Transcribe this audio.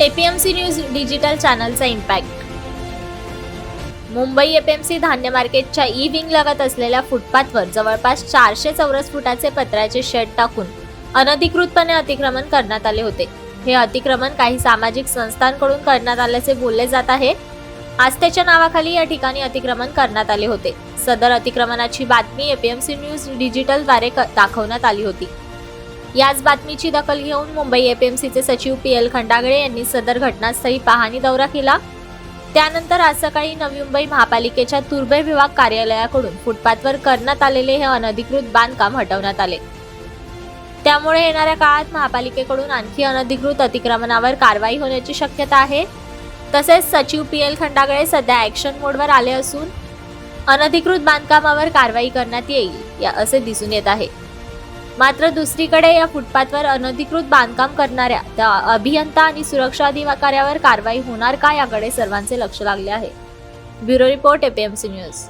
APMC news digital चॅनलचा impact Mumbai APMC धान्य मार्केटच्या ई विंग लगत असलेल्या फुटपाथवर जवळपास चारशे चौरस फुटाचे पत्र्याचे शेड टाकून अनधिकृतपणे अतिक्रमण करण्यात आले होते. हे अतिक्रमण काही सामाजिक संस्थांकडून करण्यात आल्याचे बोलले जात आहे. आस्थेच्या नावाखाली या ठिकाणी अतिक्रमण करण्यात आले होते. सदर अतिक्रमणाची बातमी एपीएमसी न्यूज डिजिटलद्वारे क- दाखवण्यात आली होती. याच बातमीची दखल घेऊन मुंबई एपीएमसीचे सचिव पी एल खंडागळे यांनी सदर घटनास्थळी पाहणी दौरा केला. त्यानंतर आज सकाळी नवी मुंबई महापालिकेच्या तुर्भे विभाग कार्यालयाकडून फुटपाथवर करण्यात आलेले हे अनधिकृत बांधकाम हटवण्यात आले. त्यामुळे येणाऱ्या काळात महापालिकेकडून आणखी अनधिकृत अतिक्रमणावर कारवाई होण्याची शक्यता आहे. तसेच सचिव पी एल खंडागळे सध्या ॲक्शन मोडवर आले असून अनधिकृत बांधकामावर कारवाई करण्यात येईल या असे दिसून येत आहे. मात्र दुसरीकडे या फुटपाथवर अनधिकृत बांधकाम करणाऱ्या त्या अभियंता आणि सुरक्षा अधिकाऱ्यावर कारवाई होणार का याकडे सर्वांचे लक्ष लागले आहे. Bureau report APMC news